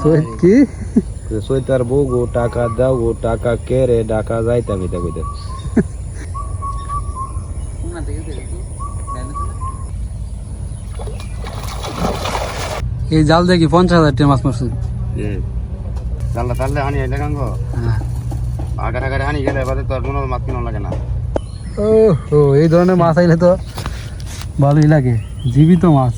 সৈয়দ কি সোয়েটার বউ গো টাকা দাও গো টাকা কে রে টাকা যাইতে আমি দেখো দেখ এই জাল দেখি পঞ্চাশ হাজার টাকা মাছ মারছি। তাহলে তাহলে হানি এলে কাঙ্গ আগার আগারে হানি গেলে এবারে তো আর কোনো মাছ কিনো লাগে না। ও এই ধরনের মাছ আইলে তো ভালোই লাগে। জীবিত মাছ।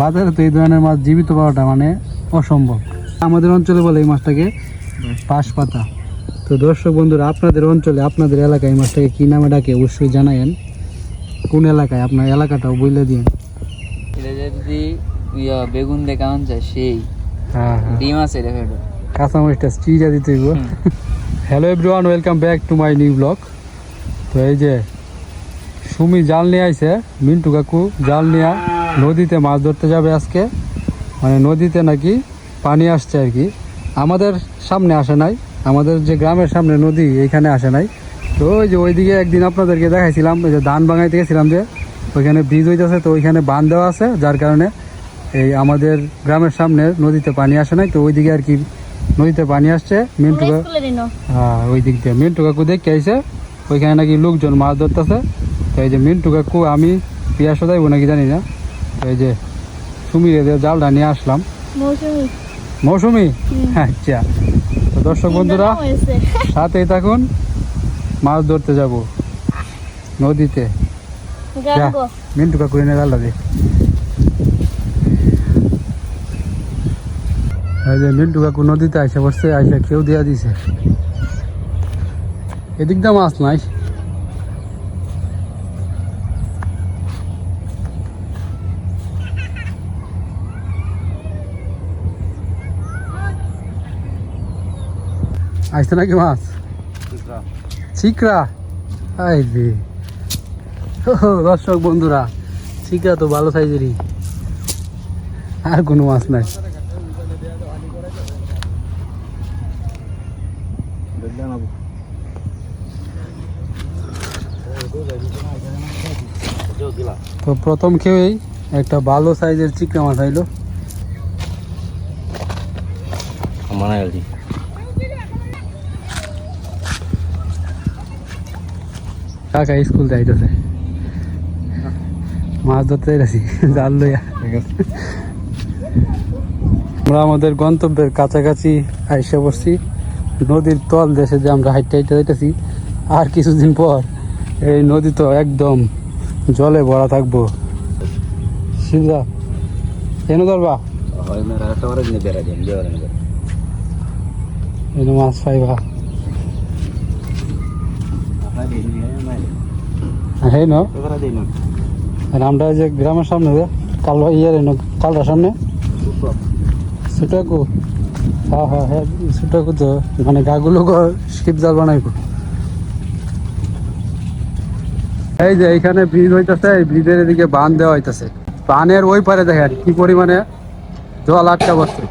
বাজারে তো এই ধরনের মাছ জীবিত পাওয়াটা মানে অসম্ভব। আমাদের অঞ্চলে বলে এই মাছটাকে পাশ পাতা তো দর্শক বন্ধুরা আপনাদের অঞ্চলে আপনাদের এলাকায় এই মাছটাকে কী নামে ডাকে অবশ্যই জানায়েন। কোন এলাকায়? আপনার এলাকাটাও বলে দিন এটা যদি বেগুন দিয়ে কেমন যায় সেই। হ্যাঁ হ্যাঁ। ডিম আছে এটা ফেটো কাঁচামরিচটা চিজা দিতে hello everyone welcome back to my new blog তো এই যে সুমি জাল নিয়ে আইছে মিন্টু কাকু জাল নিয়ে নদীতে মাছ ধরতে যাবে আজকে। মানে নদীতে নাকি পানি আসছে আর কি। আমাদের সামনে আসে নাই আমাদের যে গ্রামের সামনে নদী এইখানে আসে নাই। তো ওই যে ওইদিকে একদিন আপনাদেরকে দেখাইছিলাম ওই যে ধান ভাঙাইতে গেছিলাম যে ওইখানে ব্রিজ হইতেছে তো ওইখানে বান দেওয়া আছে যার কারণে এই আমাদের গ্রামের সামনে নদীতে পানি আসে নাই। তো ওইদিকে আর কি নদীতে পানি আসছে মিন্টু কা- হ্যাঁ ওই দিক দিয়ে। মিন্টু কাকু দেখে আইসে ওইখানে নাকি লোকজন মাছ ধরতেছে। তো এই যে মিন্টু কাকু আমি পিয়াসও যাইবো নাকি জানি না। তো এই যে সুমিরে দিয়ে জালটা নিয়ে আসলাম। মৌসুমি। আচ্ছা। তো দর্শক বন্ধুরা সাথেই থাকুন। মাছ ধরতে যাব নদীতে। মিন্টু কাকু এনে জালটা দে। এই যে মিন্টু কাকু নদীতে আইসে বসছে আইসে কেউ দিয়া দিছে। এদিক দা মাছ নাই। আসছে নাকি মাছ? চিকরা আই রে। দর্শক বন্ধুরা চিকরা তো ভালো সাইজেরই। আর কোনো মাছ নাই। তো প্রথম খেয়েই একটা ভালো সাইজের চিকনা মাছ আইলো। মানা কাকা স্কুল যাইতেছে। মাছ ধরতে যাইতেছি জাল লইয়া। আমরা আমাদের গন্তব্যের কাছাকাছি আইসা পড়ছি। নদীর তল দেশে যে আমরা হাইটে হাইটে যাইতেছি আর কিছুদিন পর এই নদী তো একদম জলে ভরা থাকব। সিধা এনে ধরবা মাছ পাইবা। হ্যাঁ না। আর আমরা এই যে গ্রামের সামনে কাল ইয়ের কালটার সামনে? সুটাকু। হ্যাঁ হ্যাঁ হ্যাঁ সুটাকু তো মানে গাগুলো শিপ জাল বানাইবো। এই যে এইখানে ব্রিজ হইতাছে এই ব্রিজের এদিকে বান দেওয়া হইতাছে। বানের ওই পারে দেখেন কি পরিমাণে জল আটকা বসছে।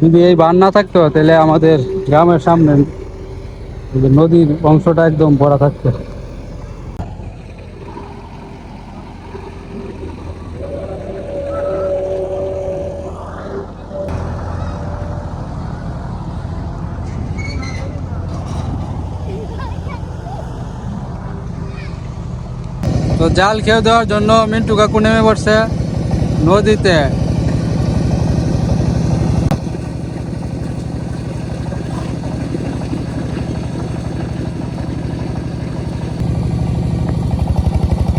যদি এই বান না থাকতো তাহলে আমাদের গ্রামের সামনে নদীর অংশটা একদম ভরা থাকতো তো জাল খেয়ে দেওয়ার জন্য মিন্টু কাকু নেমে পড়ছে নদীতে।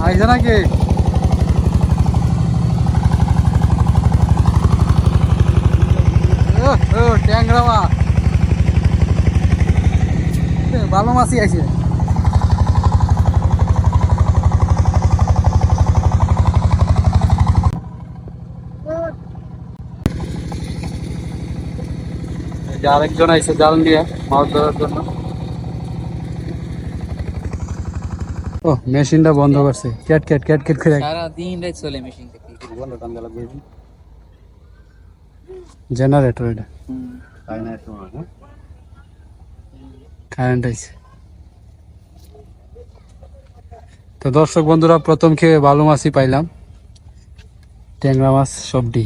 আইছে নাকি? ট্যাংরা ভালো মাছই আছে আরেকজন আইছে জাল নিয়ে মাছ ধরার জন্য। ও মেশিনটা বন্ধ করছে। ক্যাট ক্যাট ক্যাট ক্যাট করে। সারা দিন রাত চলে মেশিন থেকে জেনারেটর এটা। কারেন্ট আইছে তো দর্শক বন্ধুরা প্রথম খেয়ে ভালো মাছই পাইলাম। ট্যাংরা মাছ সবডি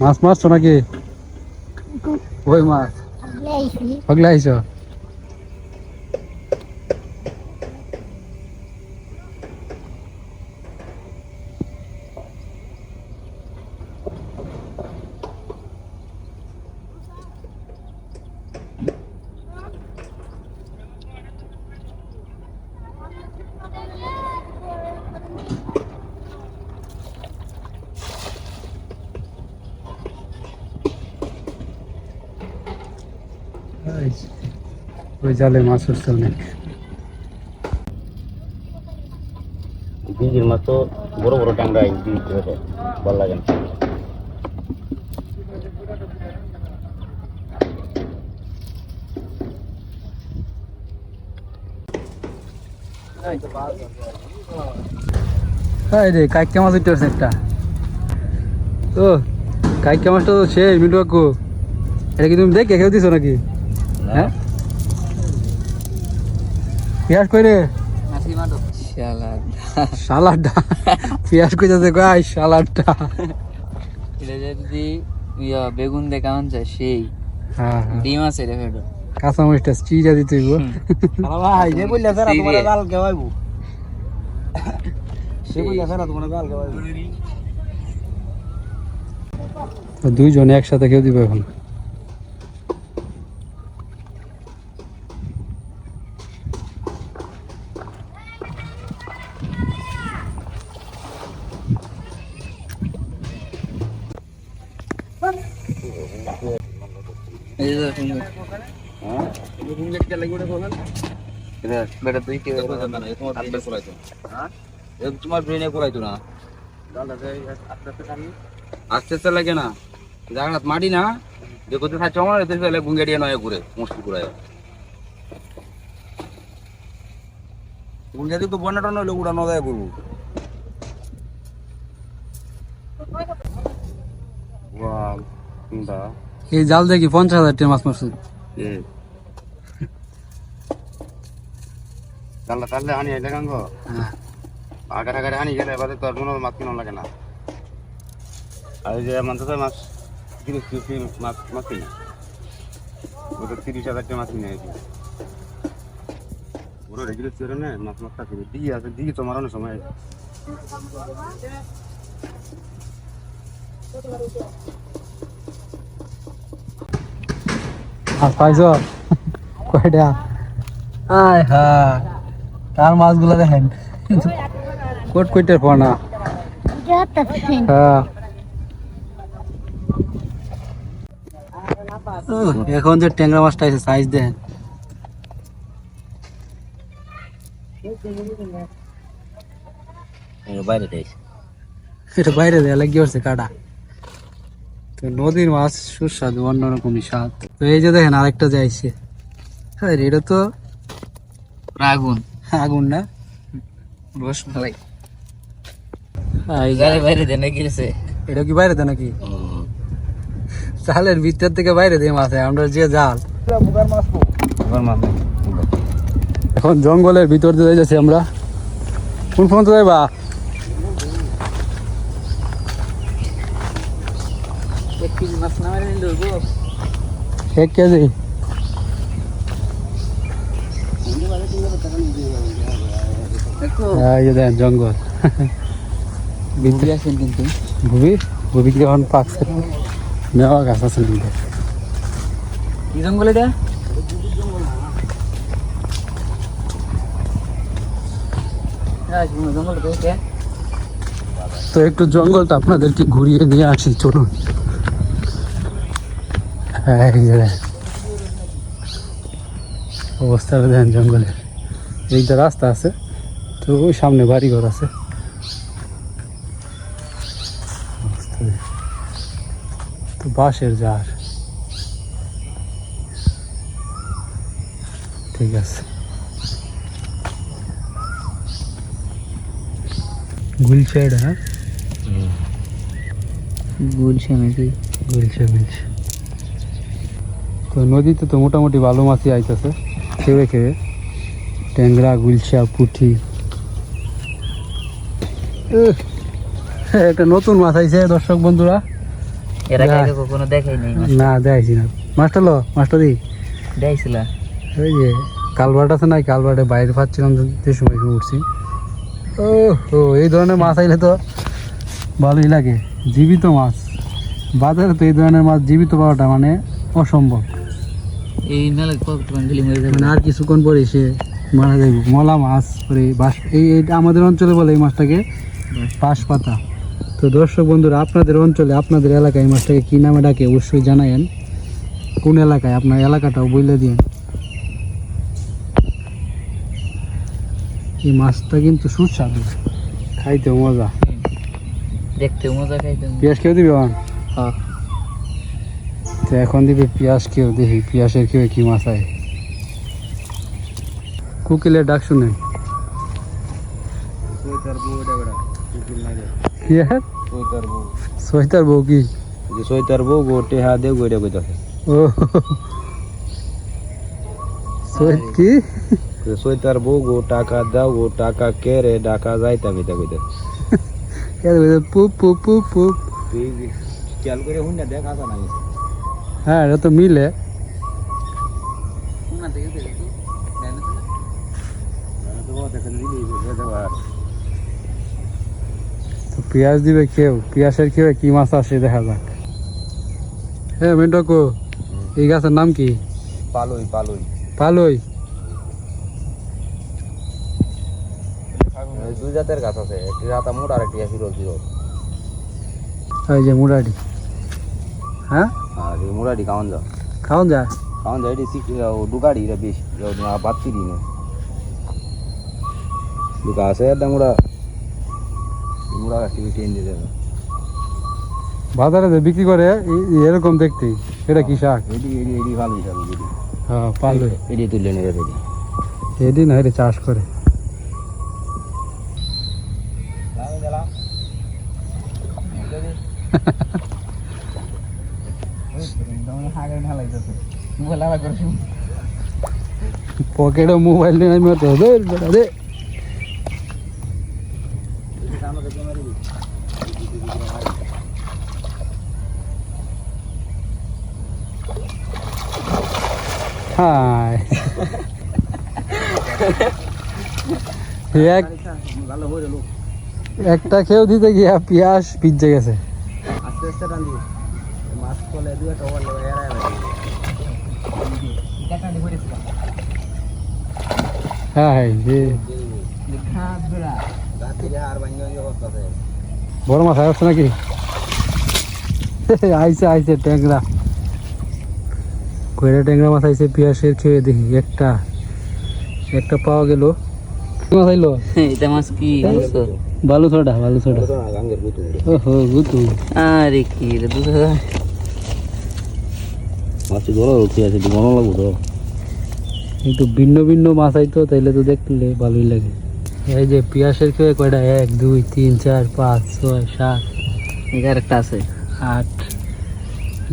মাছ মারছো নাকি? ওই মাছ? পাগলা আইছো এই যে, ওই জালে মাছ উঠছে অনেক বীজের মাছ তো বড় বড় টাঙ্গা দিতে হবে ভালো লাগে না। হ্যাঁ রে কাইকা মাছ উঠতে পারছে একটা। ও কাইকা মাছটা তো মিটু এটা কি তুমি দেখে খেয়ে দিছো নাকি? হ্যাঁ? কই রে? কই যাচ্ছে গাই সালাডটা এটা যদি ইয়া বেগুন দিয়ে কেমন যায় সেই। হ্যাঁ হ্যাঁ। ডিম আছে রে ফেটো কাঁচা মরিচটা চিজা দিতে হইব। ভাই যে বললে স্যার তোমার সে। বললে স্যার তোমার গাল দুইজনে একসাথে কেউ দিবে এখন। বেটা তুই কি তোমার ব্রেনে করাইতো না। আস্তে আস্তে লাগে না। জায়গা মাটি না। যে কোথায় থাকছে আমার এতে ফেলে গুঙ্গে দিয়ে নয় ঘুরে মুশকিল করে গুঙ্গে তো বন্যাটা নইলে উড়ানো ওয়াও কোনটা? এই জাল দেখি পঞ্চাশ হাজার টাকা মাছ মারছে। এ তাহলে তাহলে আনি এটা গাঙ্গ হ্যাঁ। আগার আগারে আনি গেলে এবারে তো আর কোনো মাছ কিনো লাগে না। আর এই যে মানতে তো মাছ তিরিশ তিরিশ মাছ মাছ কিনে। ওটা তিরিশ হাজার টাকা মাছ কিনে আইছি ওরা রেগুলার ছিল না মাছ মাছ থাকে দিঘি আছে দিঘি তো মারানোর সময় মাছ পাইছ কয়টা? আয় হ্যাঁ। তার মাছগুলো দেখেন। কোট কোইটার পোনা হ্যাঁ। এখন যে ট্যাংরা মাছটা আছে সাইজ দেখেন। বাইরে দেয়। এটা বাইরে দেয়া লাগিয়ে পড়ছে কাটা। তো নদীর মাছ সুস্বাদু অন্যরকমই স্বাদ। তো এই যে দেখেন আরেকটা যাইছে হ্যাঁ এটা তো আগুন আগুন না? এই যে- বাইরে দেনে এটা কি বাইরে নাকি? জালের ভিতর থেকে বাইরে দিয়ে মাছ আমরা যে জাল। এখন জঙ্গলের ভিতর দিয়ে যাচ্ছি আমরা। কোন ফোন তো যাইবা এক কেজি? মাছ নামাই নিল গো এক কেজি এই যে দেখেন জঙ্গল। বুঝে আছেন কিন্তু। ভুবি ভুবি কি এখন পাকছে নেওয়া গাছ আছে কিন্তু। কি জঙ্গল এটা? হ্যাঁ, তো তো একটু জঙ্গলটা আপনাদেরকে ঘুরিয়ে নিয়ে আসি চলুন। হ্যাঁ এই যে দেখেন। অবস্থাটা দেখেন জঙ্গলের। এইটা রাস্তা আছে ওই সামনে বাড়ি ঘর আছে। তো বাঁশের জার। ঠিক আছে। গুলশাইড হ্যাঁ? গুলশা নাকি? মিলছে তো নদীতে তো মোটামুটি ভালো মাছই আইতেছে। খেয়ে খেয়ে। ট্যাংরা গুলশা পুঁটি। উহ, একটা নতুন মাছ আইছে দর্শক বন্ধুরা। এর আগে কখনো দেখাই নাই না দেখাইছি না। মাছটা লো মাছটা দি। দেখাইছিল। ওই যে কালভার্ট আছে না কালভার্টে বাইরে পাচ্ছিলাম যে সময় উঠছি। ও এই ধরনের মাছ আইলে তো ভালোই লাগে। জীবিত মাছ। বাজারে তো এই ধরনের মাছ জীবিত পাওয়াটা মানে অসম্ভব। এই মেলা মানে আর কিছুক্ষণ পরে সে মারা যাইব। মলা মাছ পরে বাঁশ এই এইটা আমাদের অঞ্চলে বলে এই মাছটাকে বাঁশ পাতা তো দর্শক বন্ধুরা আপনাদের অঞ্চলে আপনাদের এলাকায় মাছটাকে কী নামে ডাকে অবশ্যই জানায়েন। কোন এলাকায়? আপনার এলাকাটাও বলে দিন। এই মাছটা কিন্তু সুস্বাদু। খাইতে মজা। দেখতে মজা খাইতে পেঁয়াজ কেউ দিবে হ্যাঁ। তো এখন দিবে পেঁয়াজ কেউ? দেখি পেঁয়াজের কেউ কি মাছ আয়? কুকিলের ডাক শুনেন। সোয়েটার বউ। কি? সোয়েটার বউ গোটে হা দে গোটে কইতাছে ও। সোয়েট কি? সোয়েটার বউ গো টাকা দাও গো টাকা কে রে টাকা যাইতা কইতা কইতাছে এর ভিতরে পুপ পুপ পুপ পুপ। খেয়াল করে হুন না দেখ নাই। হ্যাঁ এটা তো মিলে। কোনা থেকে দেখি তো। পেঁয়াজ দিবে কেউ? পেঁয়াজের কেউ কি মাছ আসে দেখা যাক। হ্যাঁ মেন্টকো এই গাছের নাম কি? পালই পালই। পালই? দুই জাতের গাছ আছে একটি রাতা আর একটি হিরো এই যে মুরাডি হ্যাঁ? আর এই কাউন যা খাওন যায় কাউন যা এটি ডুগাড়ি রে বেশ বাত্তি দিনে দুকা আছে এটা মুরা দিয়ে দেবে বাজারে যে বিক্রি করে এরকম দেখতে। এটা কি শাক? এডি এডি এডি এডি হ্যাঁ এডি তুলে নেবে এডি এদিন হেরে চাষ করে। পকেটে মোবাইল নিয়ে আমি তো হাই এক একটা খেয়েও দিতে গিয়া পিয়াস পিজ্জে গেছে। আস্তে আস্তে টান দিও মাছ লেগে এরা হ্যাঁ হ্যাঁ বড়। মাছ আসছে নাকি? আইসে আইসে ট্যাংরা। কয়টা ট্যাংরা মাছ আইছে পেঁয়াজের খেয়ে দেখি একটা একটা পাওয়া গেল। কি মাছ আইলো এটা মাছ কি? বালু ছোটা বালু ছোটা গাঙ্গের বুতু ওহো গুতু। আরে কি রে দুধ মাছ ধরো রুখি আছে মনে লাগবো তো। একটু ভিন্ন ভিন্ন মাছ আইতো তাইলে তো দেখলে ভালোই লাগে। এই যে পেঁয়াজের খেয়ে কয়টা? এক দুই তিন চার পাঁচ ছয় সাত। একটা আছে। আট।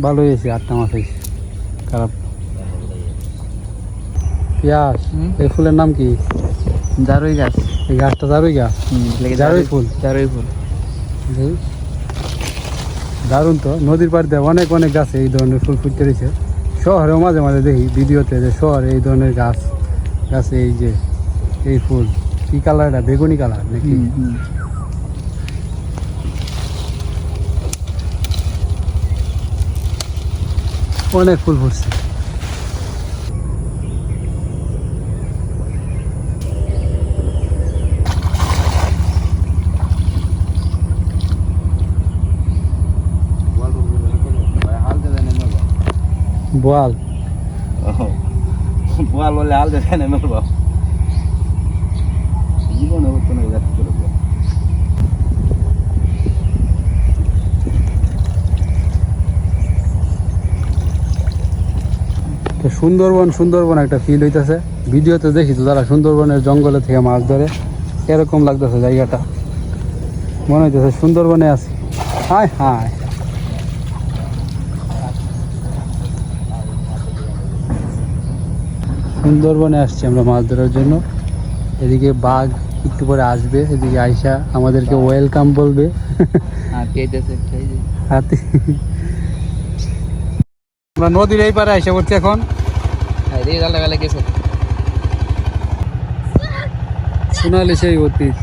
ভালো হয়েছে আটটা মাছ হয়েছে। খারাপ। পেঁয়াজ এই ফুলের নাম কি? জারুই গাছ। এই গাছটা দারুই গাছ? জারুই ফুল? জারুই ফুল। দারুণ তো। নদীর পাড়িতে অনেক অনেক গাছে এই ধরনের ফুল ফুটতে রয়েছে। শহরেও মাঝে মাঝে দেখি ভিডিওতে যে শহরে এই ধরনের গাছ গাছে এই যে এই ফুল। কি কালার এটা? বেগুনি কালার নাকি? অনেক ফুল ফুটছে। বোয়াল বোয়াল বলে হাল দেবে না মেলব জীবনে হতো না যাচ্ছে করব তো সুন্দরবন সুন্দরবন একটা ফিল হইতেছে। ভিডিওতে দেখি তো তারা সুন্দরবনের জঙ্গলে থেকে মাছ ধরে এরকম লাগতেছে জায়গাটা। মনে হইতেছে সুন্দরবনে আছি। হায় হায়। সুন্দরবনে আসছি আমরা মাছ ধরার জন্য। এদিকে বাঘ একটু পরে আসবে এদিকে আইসা আমাদেরকে ওয়েলকাম বলবে। হাতি। আমরা নদীর এই পারে আইসা পড়ছি এখন। গালে গেছে। সোনালি সেই অতীত।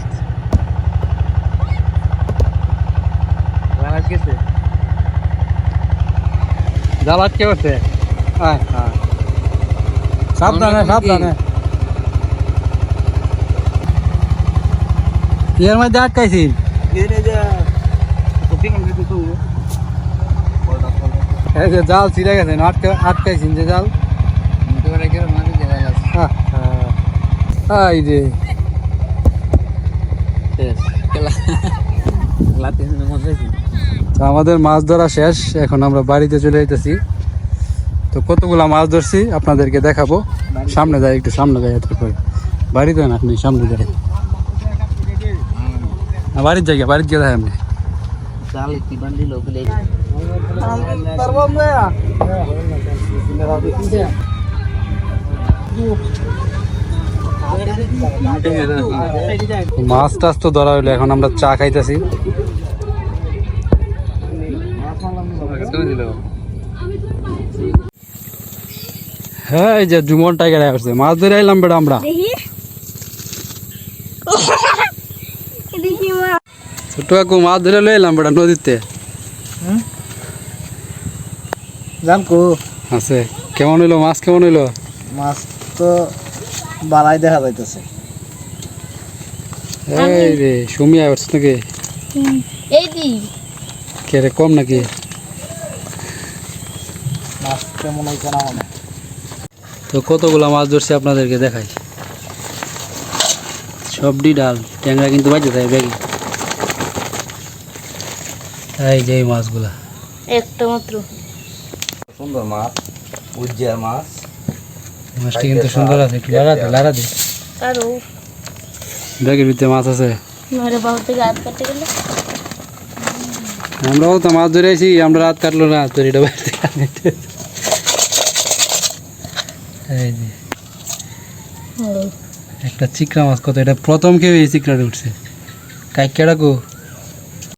গালে গেছে? জাল আটকে পড়ছে আয়। হ্যাঁ। সাবধানে কি? সাবধানে। এর মধ্যে আটকাইছি এই যে জাল ছিঁড়ে গেছে আটকে আটকাইছি যে জাল? আহ, আহ। এই যে। আমাদের মাছ ধরা শেষ এখন আমরা বাড়িতে চলে যেতেছি তো কতগুলা মাছ ধরছি আপনাদেরকে দেখাবো। সামনে যাই একটু সামনে যাই করে। বাড়িতে না আপনি সামনে যাই। না, বাড়ির জায়গা বাড়ির গিয়ে ওগুলো মাছ টাছ তো ধরা হইল এখন আমরা চা খাইতেছি। হ্যাঁ এই যে জুমন টাইগার আসছে মাছ ধরে আইলাম বেটা আমরা। ছোট্ট কাকু মাছ ধরে লই এলাম বেটা নদীতে। জানকো। আছে। কেমন হইল? মাছ কেমন হইল? মাছ তো বালাই দেখা যাইতেছে। এই রে সুমি আসছে নাকি? এই দি। কে রে কম নাকি? মাছ কেমন হয়েছে না মনে? তো কতগুলা মাছ ধরছি আপনাদেরকে দেখাই। সবডি ডাল ট্যাংরা কিন্তু বাজে যায় ব্যাগে। এই যে এই মাছগুলা। একটা মাত্র। সুন্দর মাছ উজ্জার মাছ। মাছটি কিন্তু সুন্দর আছে একটু লাড়া দে লাড়া দে। আরও ব্যাগের ভিতরে মাছ আছে। নরে বাহু থেকে হাত কাটতে গেলে। আমরাও তো মাছ ধরে আইছি আমরা রাত কাটলো না তোর এটা বাইরে এই যে। একটা চিকরা মাছ কত এটা প্রথম কেউ এই চিকরাটা উঠছে। কাইকেডা কো